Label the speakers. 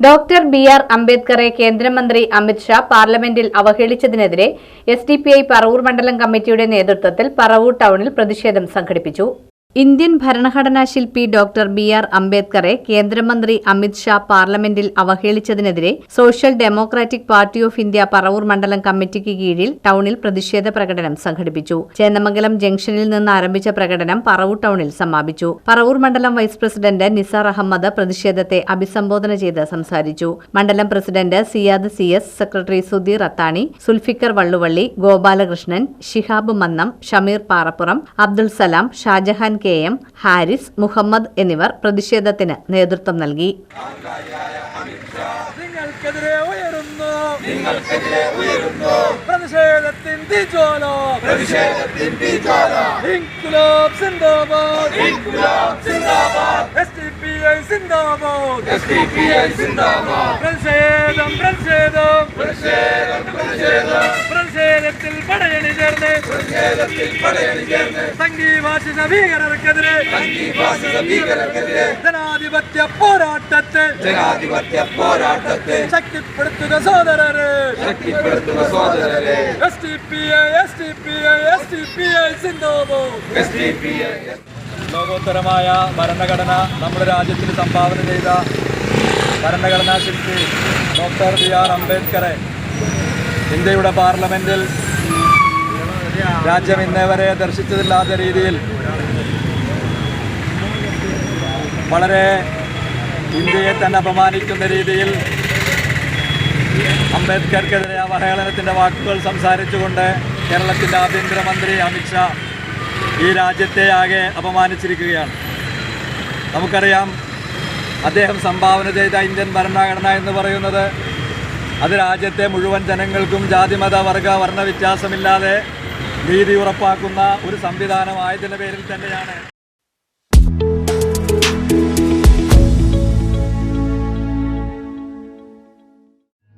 Speaker 1: Doctor B R അംബേദ്കറെ കേന്ദ്രമന്ത്രി അമിത്ഷാ പാർലമെന്റിൽ അവഹേളിച്ചതിനെതിരെ S D P I Paravur മണ്ഡലം കമ്മിറ്റിയുടെ നേതൃത്വത്തിൽ പറവൂർ ടൗണിൽ പ്രതിഷേധം സംഘടിപ്പിച്ചു. ഇന്ത്യൻ ഭരണഘടനാ ശില്പി ഡോക്ടർ ബി ആർ അംബേദ്കറെ കേന്ദ്രമന്ത്രി അമിത്ഷാ പാർലമെന്റിൽ അവഹേളിച്ചതിനെതിരെ social democratic party of India Paravur മണ്ഡലം കമ്മിറ്റിക്ക് കീഴിൽ ടൌണിൽ പ്രതിഷേധ പ്രകടനം സംഘടിപ്പിച്ചു. ചേന്നമംഗലം ജംഗ്ഷനിൽ നിന്ന് ആരംഭിച്ച പ്രകടനം പറവൂർ ടൌണിൽ സമാപിച്ചു. പറവൂർ മണ്ഡലം വൈസ് പ്രസിഡന്റ് നിസാർ അഹമ്മദ് പ്രതിഷേധത്തെ അഭിസംബോധന ചെയ്ത് സംസാരിച്ചു. മണ്ഡലം president Siyad C S secretary Sudheer Athani Sulfikar Valluvally Gopalakrishnan Shihab Mannam Shameer Parappuram Abdul Salam Shajahan K M Haris Muhammad എന്നിവർ പ്രതിഷേധത്തിന് നേതൃത്വം നൽകി.
Speaker 2: നിങ്ങൾക്കെതിരെ ഉയരുന്നു. നിങ്ങൾക്കെതിരെ ഉയരുന്നു. പ്രതിഷേധത്തിൻ തീജ്വാല. പ്രതിഷേധത്തിൻ തീജ്വാല. ഇൻകുലാബ് സിന്ദാബാദ്. ഇൻകുലാബ് സിന്ദാബാദ്. എസ്ഡിപിഐ സിന്ദാബാദ്. എസ്ഡിപിഐ സിന്ദാബാദ്. പ്രതിഷേധം പ്രതിഷേധം. പ്രതിഷേധം പ്രതിഷേധം. ഭീകരർക്കെതിരെ ജനാധിപത്യ പോരാട്ടത്തെ ജനാധിപത്യ പോരാട്ടത്തെ ശക്തിപ്പെടുത്തുക സോദരരെ ശക്തിപ്പെടുത്തുക സോദരരെ S T P I S T P I S T P I സിന്ധോബോ. S T P I ലോകോത്തരമായ ഭരണഘടന നമ്മുടെ രാജ്യത്തിന് സംഭാവന ചെയ്ത ഭരണഘടനാ ശില്പി ഡോക്ടർ ബി ആർ അംബേദ്കറെ ഇന്ത്യയുടെ പാർലമെന്റിൽ രാജ്യം ഇന്നേ വരെ ദർശിച്ചതില്ലാത്ത രീതിയിൽ വളരെ ഇന്ത്യയെ തന്നെ അപമാനിക്കുന്ന രീതിയിൽ അംബേദ്കർക്കെതിരെ അവഹേളനത്തിന്റെ വാക്കുകൾ സംസാരിച്ചുകൊണ്ട് കേരളത്തിന്റെ ആഭ്യന്തരമന്ത്രി അമിത്ഷാ ഈ രാജ്യത്തെ ആകെ അപമാനിച്ചിരിക്കുകയാണ്. നമുക്കറിയാം അദ്ദേഹം സംഭാവന ചെയ്ത ഇന്ത്യൻ ഭരണഘടന എന്ന് പറയുന്നത് അത് രാജ്യത്തെ മുഴുവൻ ജനങ്ങൾക്കും ജാതിമത വർഗ വർണ വ്യത്യാസമില്ലാതെ നീതി ഉറപ്പാക്കുന്ന ഒരു സംവിധാനമായതിന്റെ പേരിൽ തന്നെയാണ്